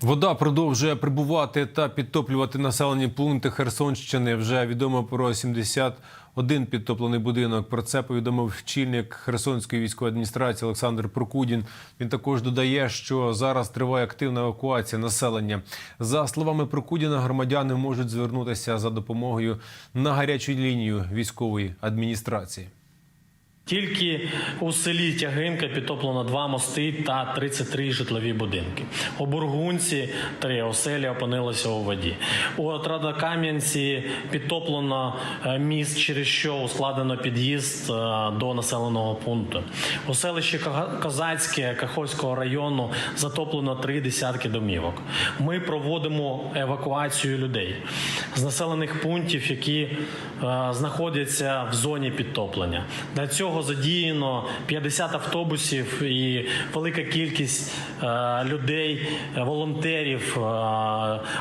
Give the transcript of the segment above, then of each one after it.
Вода продовжує прибувати та підтоплювати населені пункти Херсонщини. Вже відомо про 71 підтоплений будинок. Про це повідомив чільник Херсонської військової адміністрації Олександр Прокудін. Він також додає, що зараз триває активна евакуація населення. За словами Прокудіна, громадяни можуть звернутися за допомогою на гарячу лінію військової адміністрації. Тільки у селі Тягинка підтоплено два мости та 33 житлові будинки. У Бургунці три оселі опинилися у воді. У Отрадокам'янці підтоплено е, міст, через що ускладнено під'їзд е, до населеного пункту. У селищі Козацьке Каховського району затоплено три десятки домівок. Ми проводимо евакуацію людей з населених пунктів, які е, знаходяться в зоні підтоплення. Для цього задіяно 50 автобусів і велика кількість е, людей, е, волонтерів, е,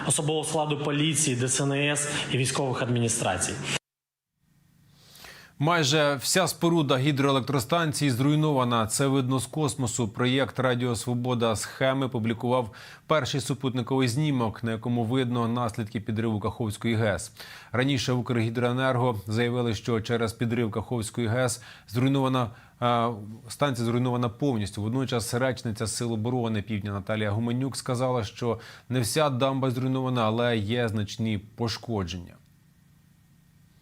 особового складу поліції, ДСНС і військових адміністрацій. Майже вся споруда гідроелектростанції зруйнована. Це видно з космосу. Проєкт Радіо Свобода схеми публікував перший супутниковий знімок, на якому видно наслідки підриву Каховської ГЕС. Раніше Укргідроенерго заявили, що через підрив Каховської ГЕС зруйнована. е, Станція зруйнована повністю. Водночас речниця Сил оборони Півдня Наталія Гуменюк сказала, що не вся дамба зруйнована, але є значні пошкодження.